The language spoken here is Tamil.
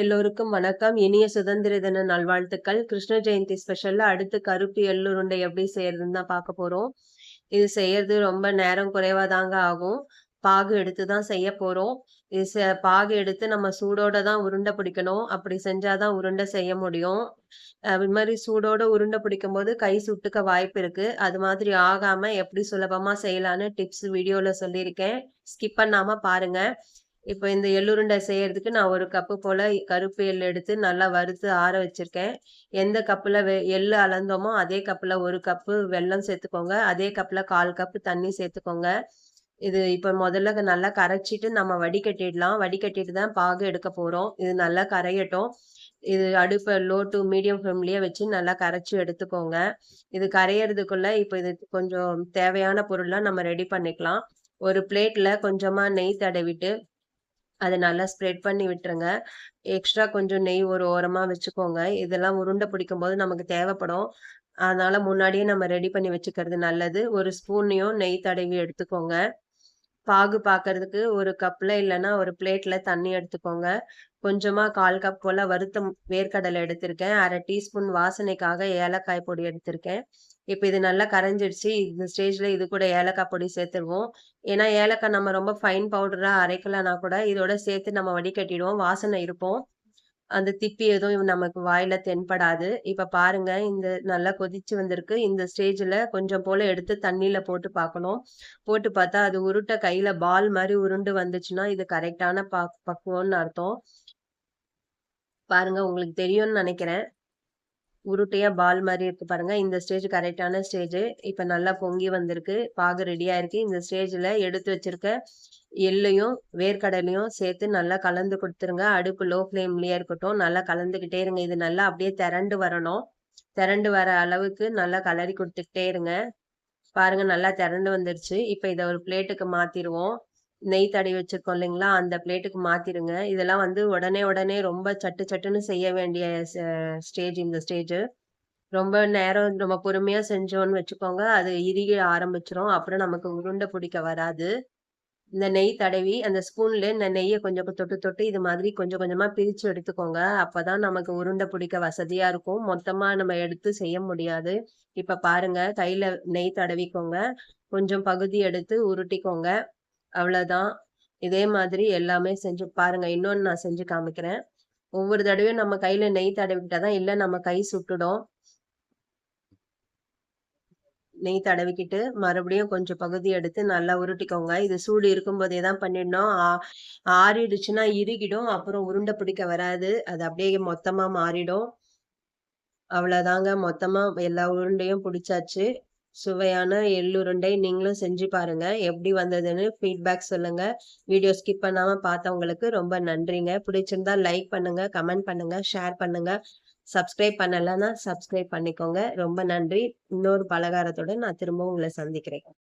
எல்லோருக்கும் வணக்கம். இனிய சுதந்திர தின நல்வாழ்த்துக்கள். கிருஷ்ண ஜெயந்தி ஸ்பெஷல்ல அடுத்து கருப்பு எள்ளு உருண்டை எப்படி செய்யறதுன்னு தான் பார்க்க போறோம். இது செய்யறது ரொம்ப நேரம் குறைவா தாங்க ஆகும். பாகு எடுத்து தான் செய்ய போறோம். இது செ பாகு எடுத்து நம்ம சூடோட தான் உருண்டை பிடிக்கணும். அப்படி செஞ்சாதான் உருண்டை செய்ய முடியும். இது மாதிரி சூடோட உருண்டை பிடிக்கும்போது கை சுட்டுக்க வாய்ப்பு இருக்கு. அது மாதிரி ஆகாம எப்படி சுலபமா செய்யலான்னு டிப்ஸ் வீடியோல சொல்லியிருக்கேன். ஸ்கிப் பண்ணாம பாருங்க. இப்போ இந்த எள்ளுருண்டை செய்யறதுக்கு நான் ஒரு கப்பு போல கருப்பு எள் எடுத்து நல்லா வறுத்து ஆற வச்சிருக்கேன். எந்த கப்பில் வெ எள்ளு அளந்தோமோ அதே கப்பில் ஒரு கப்பு வெல்லம் சேர்த்துக்கோங்க. அதே கப்பில் கால் கப்பு தண்ணி சேர்த்துக்கோங்க. இது இப்போ முதல்ல நல்லா கரைச்சிட்டு நம்ம வடிகட்டிடலாம். வடிகட்டிட்டு தான் பாகு எடுக்க போகிறோம் இது நல்லா கரையட்டும். இது அடுப்பை லோ டூ மீடியம் ஃப்ளேம்லேயே வச்சு நல்லா கரைச்சி எடுத்துக்கோங்க. இது கரையறதுக்குள்ள இப்போ இது கொஞ்சம் தேவையான பொருள்லாம் நம்ம ரெடி பண்ணிக்கலாம். ஒரு பிளேட்டில் கொஞ்சமாக நெய் தடவிட்டு அதை நல்லா ஸ்ப்ரெட் பண்ணி விட்டுருங்க. எக்ஸ்ட்ரா கொஞ்சம் நெய் ஒரு ஓரமாக வச்சுக்கோங்க. இதெல்லாம் உருண்டை பிடிக்கும்போது நமக்கு தேவைப்படும். அதனால முன்னாடியே நம்ம ரெடி பண்ணி வச்சுக்கிறது நல்லது. ஒரு ஸ்பூனையும் நெய் தடவி எடுத்துக்கோங்க. பாகு பார்க்கறதுக்கு ஒரு கப்பில் இல்லைன்னா ஒரு பிளேட்டில் தண்ணி எடுத்துக்கோங்க. கொஞ்சமாக கால் கப் போல் வறுத்த வேர்க்கடலை எடுத்திருக்கேன். அரை டீஸ்பூன் வாசனைக்காக ஏலக்காய் பொடி எடுத்திருக்கேன். இப்போ இது நல்லா கரைஞ்சிடுச்சு. இந்த ஸ்டேஜில் இது கூட ஏலக்காய் பொடி சேர்த்துருவோம். ஏன்னா ஏலக்காய் நம்ம ரொம்ப ஃபைன் பவுடராக அரைக்கலனா கூட இதோட சேர்த்து நம்ம வடிகட்டிடுவோம். வாசனை இருப்போம் அந்த திப்பி எதுவும் நமக்கு வாயில தென்படாது. இப்ப பாருங்க இந்த நல்லா கொதிச்சு வந்திருக்கு. இந்த ஸ்டேஜ்ல கொஞ்சம் போல எடுத்து தண்ணியில போட்டு பார்க்கணும். போட்டு பார்த்தா அது உருட்ட கையில பால் மாதிரி உருண்டு வந்துச்சுன்னா, இது கரெக்டான பாக் பக்குவம்னு அர்த்தம். பாருங்க உங்களுக்கு தெரியும்னு நினைக்கிறேன் உருட்டையா பால் மாதிரி இருக்கு பாருங்க. இந்த ஸ்டேஜ் கரெக்டான ஸ்டேஜ். இப்ப நல்லா பொங்கி வந்திருக்கு. பாகு ரெடியா இருக்கு. இந்த ஸ்டேஜ்ல எடுத்து வச்சிருக்க எள்ளையும், வேர்க்கடலையும் சேர்த்து நல்லா கலந்து கொடுத்துருங்க அடுப்பு லோ ஃப்ளேம்லயே இருக்கட்டும். நல்லா கலந்துக்கிட்டே இருங்க. இது நல்லா அப்படியே திரண்டு வரணும். திரண்டு வர அளவுக்கு நல்லா கலரி கொடுத்துக்கிட்டே இருங்க. பாருங்க நல்லா திரண்டு வந்துருச்சு. இப்ப இத ஒரு பிளேட்டுக்கு மாத்திருவோம். நெய் தடவி வச்சிருக்கோம் இல்லைங்களா? அந்த பிளேட்டுக்கு மாத்திருங்க. இதெல்லாம் வந்து உடனே உடனே ரொம்ப சட்டு சட்டுன்னு செய்ய வேண்டிய ஸ்டேஜ் இந்த ஸ்டேஜ். ரொம்ப நேரம் நம்ம பொறுமையா செஞ்சோம்னு வச்சுக்கோங்க, அது இறுகி ஆரம்பிச்சிரும் அப்புறம் நமக்கு உருண்டை பிடிக்க வராது. இந்த நெய் தடவி அந்த ஸ்பூன்ல இந்த நெய்யை கொஞ்சம் தொட்டு தொட்டு இது மாதிரி கொஞ்சம் கொஞ்சமா பிரிச்சு எடுத்துக்கோங்க. அப்பதான் நமக்கு உருண்டை பிடிக்க வசதியா இருக்கும். மொத்தமா நம்ம எடுத்து செய்ய முடியாது. இப்ப பாருங்க கையில நெய் தடவிக்கோங்க. கொஞ்சம் பகுதி எடுத்து உருட்டிக்கோங்க. அவ்வளோதான். இதே மாதிரி எல்லாமே செஞ்சு பாருங்க. இன்னொன்று நான் செஞ்சு காமிக்கிறேன். ஒவ்வொரு தடவையும் நம்ம கையில நெய் தடவிக்கிட்டா தான் இல்லை நம்ம கை சுட்டுடும். நெய் தடவிக்கிட்டு மறுபடியும் கொஞ்சம் பகுதி எடுத்து நல்லா உருட்டிக்கோங்க. இது சூடு இருக்கும்போதே தான் பண்ணிடணும். ஆ ஆறிடுச்சுன்னா இறுகிடும். அப்புறம் உருண்டை பிடிக்க வராது. அது அப்படியே மொத்தமா மாறிடும். அவ்வளோதாங்க. மொத்தமா எல்லா உருண்டையும் பிடிச்சாச்சு. சுவையான எள்ளுருண்டை நீங்களும் செஞ்சு பாருங்க. எப்படி வந்ததுன்னு ஃபீட்பேக் சொல்லுங்க. வீடியோ ஸ்கிப் பண்ணாம பார்த்தவங்களுக்கு ரொம்ப நன்றிங்க. பிடிச்சிருந்தா லைக் பண்ணுங்க, கமெண்ட் பண்ணுங்க, ஷேர் பண்ணுங்க. சப்ஸ்கிரைப் பண்ணலன்னா சப்ஸ்கிரைப் பண்ணிக்கோங்க. ரொம்ப நன்றி. இன்னொரு பலகாரத்தோட நான் திரும்பவும் உங்களை சந்திக்கிறேன்.